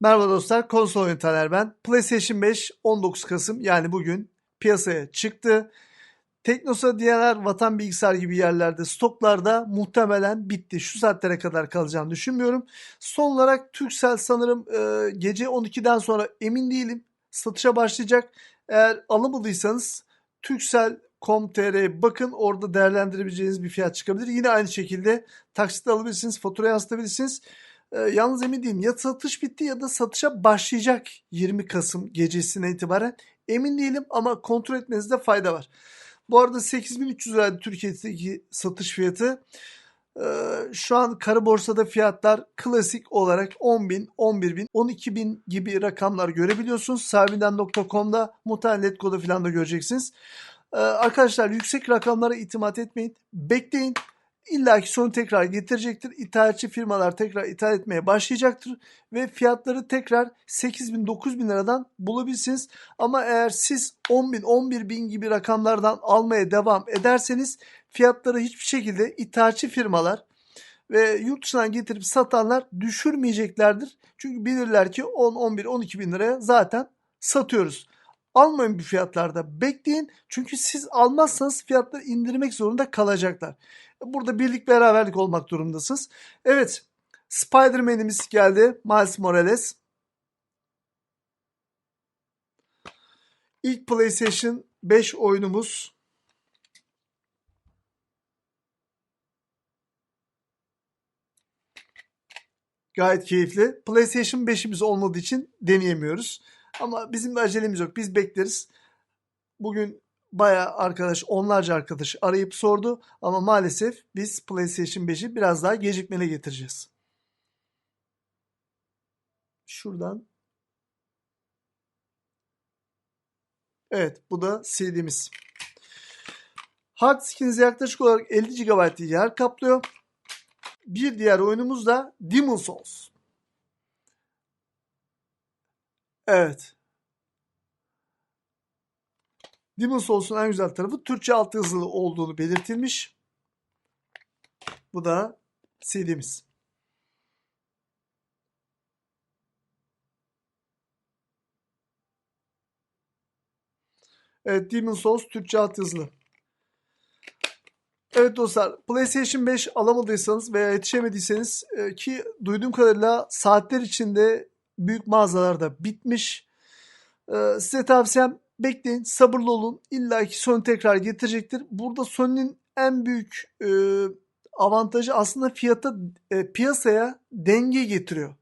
Merhaba dostlar, konsol Taner ben. PlayStation 5 19 Kasım yani bugün piyasaya çıktı. Teknosa diğer vatan bilgisayar gibi yerlerde stoklarda muhtemelen bitti. Şu saatlere kadar kalacağını düşünmüyorum. Son olarak Turkcell sanırım e, gece 12'den sonra emin değilim satışa başlayacak. Eğer alamadıysanız Turkcell.com.tr bakın orada değerlendirebileceğiniz bir fiyat çıkabilir. Yine aynı şekilde taksitle alabilirsiniz, fatura yansıtabilirsiniz. E, yalnız emin değilim ya satış bitti ya da satışa başlayacak 20 Kasım gecesine itibaren. Emin değilim ama kontrol etmenizde fayda var. Bu arada 8300 liraydı Türkiye'deki satış fiyatı. Ee, şu an kara borsada fiyatlar klasik olarak 10.000, 11.000, 12.000 gibi rakamlar görebiliyorsunuz. Sahibinden.com'da muhtemelen Letgo'da falan da göreceksiniz. Ee, arkadaşlar yüksek rakamlara itimat etmeyin. Bekleyin. İlla ki sonu tekrar getirecektir. İthalatçı firmalar tekrar ithal etmeye başlayacaktır. Ve fiyatları tekrar 8 bin 9 bin liradan bulabilirsiniz. Ama eğer siz 10 bin 11 bin gibi rakamlardan almaya devam ederseniz fiyatları hiçbir şekilde ithalatçı firmalar ve yurt dışından getirip satanlar düşürmeyeceklerdir. Çünkü bilirler ki 10, 11, 12 bin liraya zaten satıyoruz. Almayın bu fiyatlarda bekleyin. Çünkü siz almazsanız fiyatları indirmek zorunda kalacaklar. Burada birlik beraberlik olmak durumdasınız. Evet Spider-Man'imiz geldi. Miles Morales. İlk PlayStation 5 oyunumuz. Gayet keyifli. PlayStation 5'imiz olmadığı için deneyemiyoruz. Ama bizim bir acelemiz yok. Biz bekleriz. Bugün bayağı arkadaş, onlarca arkadaş arayıp sordu. Ama maalesef biz PlayStation 5'i biraz daha gecikmeli getireceğiz. Şuradan. Evet bu da CD'miz. Hard diskiniz yaklaşık olarak 50 GB yer kaplıyor. Bir diğer oyunumuz da Demon Souls. Evet. Demon Souls'un en güzel tarafı Türkçe altyazılı olduğunu belirtilmiş. Bu da CD'miz. Evet Demon Souls Türkçe altyazılı. Evet dostlar PlayStation 5 alamadıysanız veya yetişemediyseniz e, ki duyduğum kadarıyla saatler içinde büyük mağazalarda bitmiş. E, size tavsiyem bekleyin sabırlı olun. İlla ki Sony tekrar getirecektir. Burada Sony'nin en büyük e, avantajı aslında fiyata e, piyasaya denge getiriyor.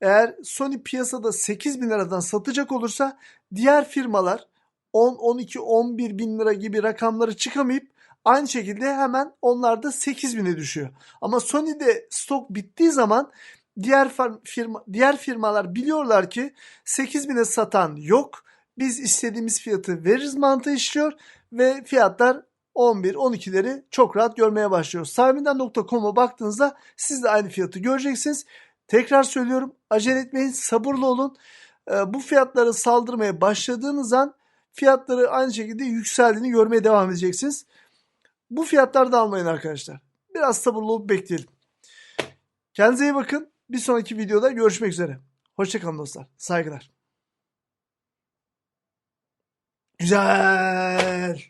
Eğer Sony piyasada 8 bin liradan satacak olursa diğer firmalar 10, 12, 11 bin lira gibi rakamları çıkamayıp aynı şekilde hemen onlar da 8 bine düşüyor. Ama Sony'de stok bittiği zaman diğer firma diğer firmalar biliyorlar ki 8 bine satan yok. Biz istediğimiz fiyatı veririz mantığı işliyor ve fiyatlar 11-12'leri çok rahat görmeye başlıyoruz. Sahibinden.com'a baktığınızda siz de aynı fiyatı göreceksiniz. Tekrar söylüyorum acele etmeyin sabırlı olun. Bu fiyatları saldırmaya başladığınız an fiyatları aynı şekilde yükseldiğini görmeye devam edeceksiniz. Bu fiyatlarda almayın arkadaşlar. Biraz sabırlı olup bekleyelim. Kendinize iyi bakın. Bir sonraki videoda görüşmek üzere. Hoşçakalın dostlar. Saygılar. Güzel.